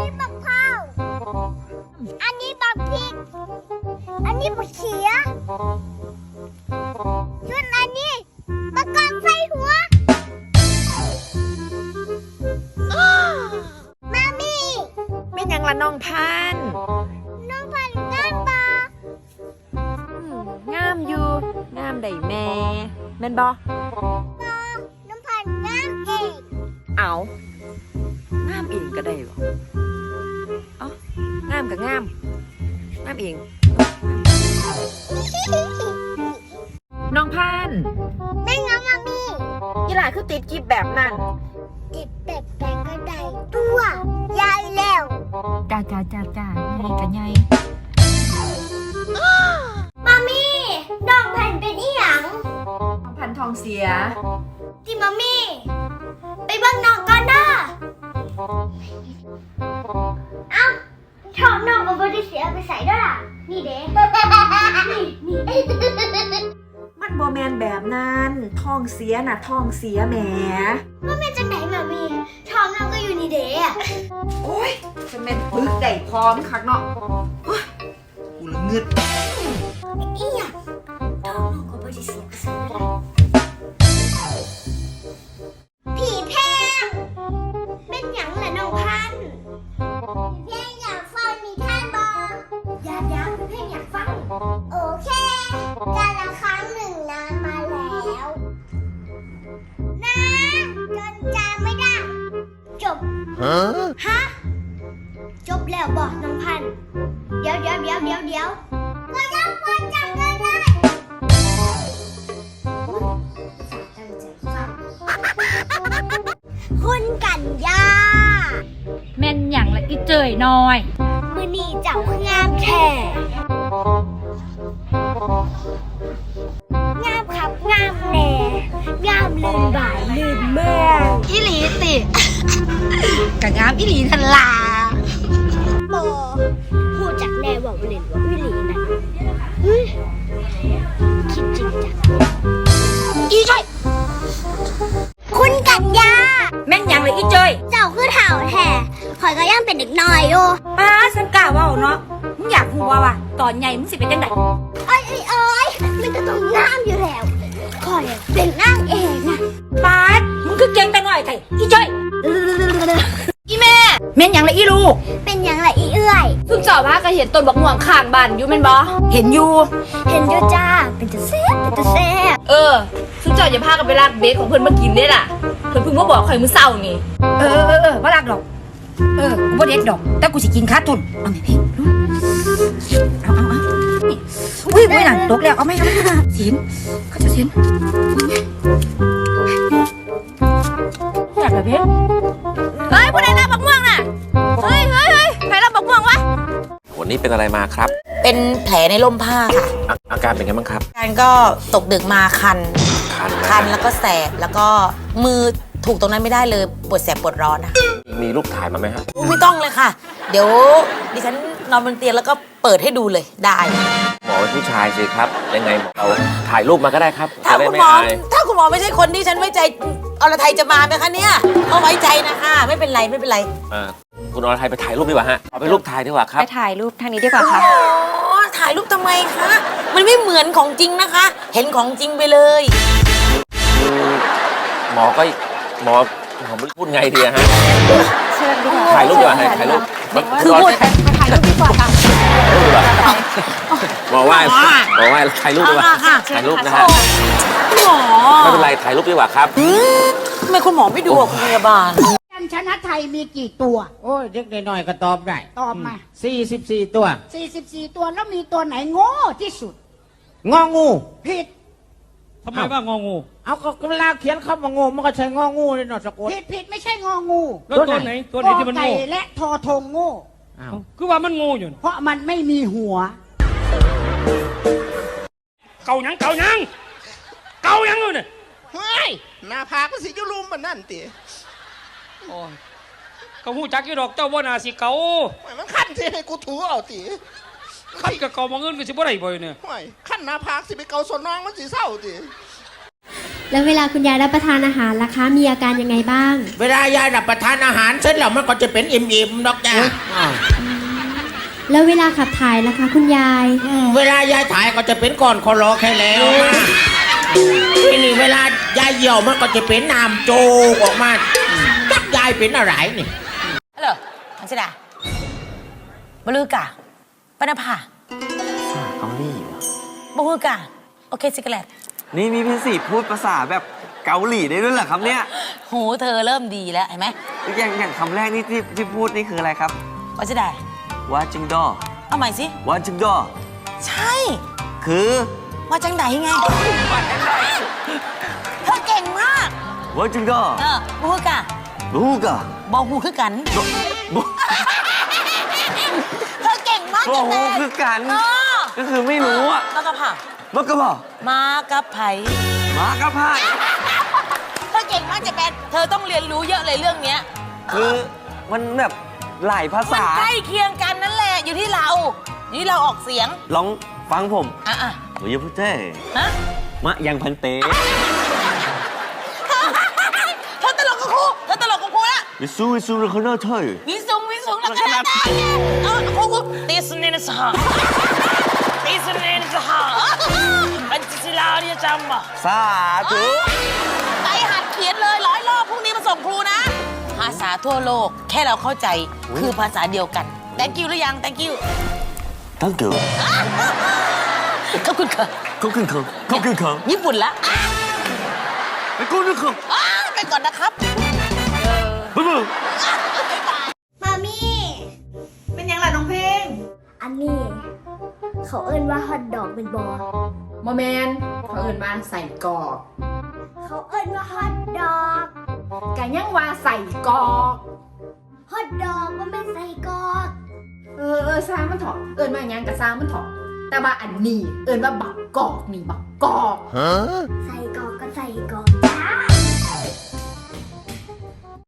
นี้บักเผาอันนี้บักพริก อันนี้บักเขียส่วนอันนี้บักกองไฟหัวมามีไม่นหยังละน้องพันธุ์น้องพันงานบออืมงามอยู่งามได้แม่แม่นบ่บอน้องพันงานเองเอางามเองก็ได้บ่เอ้างามก็งามงามเอง น้องพันธุ์ไม่งั้นมามียีหลาคือติดกิบแบบนั้นติดแปลกๆก็ได้ตัว ใหญ่แล้วจ้าจ้าจ้าจ้าใหญ่ก็ใหญ่มามีน้องพันเป็นอีหยังน้องพันธุ์ทองเสียที่มามี ไปเบิ่งน้องก่อนเด้อเอ้า ชอบน้องก็บ่ได้เสียไปใส่ด้วยล่ะ นี่เด้นี่นี่มันบ่แมนแบบนั้นทองเสียน่ะทองเสียแหมว่าแม่จังไหนมามีชอบน้องก็อยู่นี่เด้อะโอ้ยจะแม่นปึกได้พร้อมคักเนาะกูละเงืด จบแล้วบอกน้องพันธุ์เดี๋ยวเดี๋ยวเดี๋ยวเดี๋ยวเดี๋ยวก็ยังควรจำได้เลยคุณกันยา แม่นหยังละอีเจยน้อย มือนี่เจ้างามแท้งามครับงามแน่งามลืนบ่ายลืนเมืองอีหลีติกะงามอีหลีทันลา โบผู้จักแน่บอกเล่นว่าวิลีนะเฮ้ยคิดจริงจังอีช่อยคุณกันยาแม่นหยังละอีเจยเจ้าคือเถ่าแท้ขอยก็ยังเป็นเด็กน้อยอยู่ป้าสังกล้าเว้าเนาะมึงอยากหัวว่ะตอนใหญ่มึงสิเป็นจังไดเอ้ยเอ้ยเอ้ยมันก็ต้องงามอยู่แล้วขอยเป็นนางเอกนะป้าดมึงคือเก่งแต่น้อยไทยอีเจยอีแม่แม่นหยังละอีลูกเป็น เจ้าพาก็เห็นต้นบักม่วงข้างบ้านอยู่แม่นบ่เห็นอยู่ เห็นอยู่จ้า เป็นจะแซ่บเป็นจะแซ่บเออซุ่มเจ้าอย่าพากันไปลากเบสของเพิ่นมากินเด้ล่ะ เพิ่นเพิ่งมาบอกข่อยมื้อเช้านี่ เออเออเออบ่รักดอก เออกูบ่เด็ดดอก แต่กูสิกินขาดทุนเอาไหมพี่เอาเอาเอานี่อุ้ยอุ้ยหลังตกแล้วเอาไหมเอาไหมเสียนเขาจะเสียนอยากแบบเพช นนี้เป็นอะไรมาครับ เป็นแผลในลมผ้าค่ะ อาอาการเป็นไงบ้างครับ การก็ตกดึกมาคัน คันนะคันแล้วก็แสบแล้วก็มือถูกตรงนั้นไม่ได้เลยปวดแสบปวดร้อนนะมีรูปถ่ายมาไหมฮะไม่ต้องเลยค่ะ เดี๋ยวดิฉันนอนบนเตียงแล้วก็เปิดให้ดูเลยได้หมอเป็นผู้ชายสิครับ ยังไงเราถ่ายรูปมาก็ได้ครับถ้าจะได้คุณไม่หมออายถ้าคุณหมอไม่ใช่คนที่ฉันไว้ใจอรไทยจะมาไหมคะเนี่ยก็ไว้ใจนะคะ ไม่เป็นไรไม่เป็นไร เอ่อ คุณอรไทยไปถ่ายรูปดีกว่าฮะเอาไปรูปถ่ายดีกว่าครับ ไปถ่ายรูปทางนี้ดีกว่าค่ะโอ้ถ่ายรูปทำไมคะ มันไม่เหมือนของจริงนะคะ เห็นของจริงไปเลยคือหมอก็หมอหมอไม่รู้พูดไงดีอะฮะ เชิญดีกว่าถ่ายรูปดีกว่าฮะถ่ายรูปคือพูดไปถ่ายรูปดีกว่าค่ะถ่ายรูปดีกว่าหมอว่าหมอว่าถ่ายรูปดีกว่าค่ะถ่ายรูปนะฮะคุณหมอไม่เป็นไรถ่ายรูปดีกว่าครับทำไมคุณหมอไม่ดูอะคุณพยาบาล ยันชนะไทยมีกี่ตัว โอ้ยเด็กน้อยๆก็ตอบได้ตอบมา สี่สิบสี่ตัว 44 ตัวแล้วมีตัวไหนโง่ที่สุด งองู ผิด ทำไมว่างองู เอาก็เวลาเขียนคำว่างูมันก็ใช้งองูเลยเนาะสะกด ผิดผิดไม่ใช่งองูแล้วตัวไหนตัวไหนที่มันกอไก่โง่และทอทงโง่ อ้าว คือว่ามันงูอยู่เพราะมันไม่มีหัว เก่ายังเก่ายัง เก่ายังอยู่เนี่ยเฮ้ยหน้าผากมันสิอยุลุมมันนั่นติ โอ้ยก็หูจักอยู่ดอกเจ้าว่านาสิเก่าโอ้ยมันขั้นสิให้กูถูเอาติขันกับเก่ามาเงินก็สิบ่ได้บ่อยเนี่ยโอ้ยขั้นหน้าผากสิไปเกาสนน้องมันสิเศร้าติแล้วเวลาคุณยายรับประทานอาหารล่ะคะ มีอาการยังไงบ้าง เวลายายรับประทานอาหารเสร็จแล้วมันก็จะเป็นอิ่มๆดอกจ้าแล้วเวลาขับถ่ายล่ะคะ คุณยายอืมเวลายายถ่ายก็จะเป็นก้อนคอรอแค่แล้วมาทีนี่เวลายายเหี่ยวมันก็จะเป็นน้ำโจกออกมาอืมจัก ยายเป็นอะไรนี่ฮัลโหลอันเสดาบลือกะปนภาเกาหลีเหรอบลือกะโอเคสิกแลตนี่มีพี่สีพูดภาษาแบบเกาหลีได้ด้วยเหรอครับเนี่ยหูเธอเริ่มดีแล้วเห็นไหมอย่างอย่างคำแรกนี่ที่ที่พูดนี่คืออะไรครับว่าจะได้ว่าจิงดอเอาใหม่สิว่าจิงดอใช่ คือว่าจังไหนไงเธอเก่งมากว่าจิงดอเออบูฮูกะ รู้กะบอกหูคือกันบ่เธอเก่งมากโอ้โหจังเลยคือกันเออก็คือไม่รู้อะมากระผ่ามักกะบอกมากับไผ่มากะพายเธอเก่งมากเจแปนเธอต้องเรียนรู้เยอะเลยเรื่องเนี้ย คือมันแบบหลายภามันษาใกล้เคียงกันนั่นแหละอยู่ที่เราอยู่ที่เราออกเสียงลองฟังผมอะอะโอ้ยพุทเต้ฮะมะยังพันเต เธอตลกกับครูเธอตลกกับครูละ วิสูวิสูเราเขาหน้าเธอวิสุงวิสุงแล้วก็ได้เออครูครูตีสเนนสหาตีสเนนสหาเป็นจิลาเรียจำอะสาธุไปหัดเขียนเลยร้อยรอบพรุ่งนี้มาส่งครูนะ ภาษาทั่วโลกแค่เราเข้าใจคือภาษาเดียวกัน thank you หรือยัง thank you ตั้งเกิดขอบคุณค่ะเขาขึ้นเขาเขาขึ้นเขาญี่ปุ่นละไปกู้นึกเขาอ้าวไปก่อนนะครับบึ้ มมามี่ เป็นยังล่ะน้องเพลง อันนี้ เขาเอิ้นว่าฮอทดอกเป็นบอโมเมนเขาเอื่นมาใส่กรอก เขาเอิ้นว่าฮอทดอกกะยังว่าใส่กรอกฮอทดอกมันเป็นไส้กรอกเออเออซางมันเถอะเอื่นมาอย่างกะซางมันเถอะแต่ว่าอันนี้ เอื่นว่าบักกอกนี่บักกอกไส้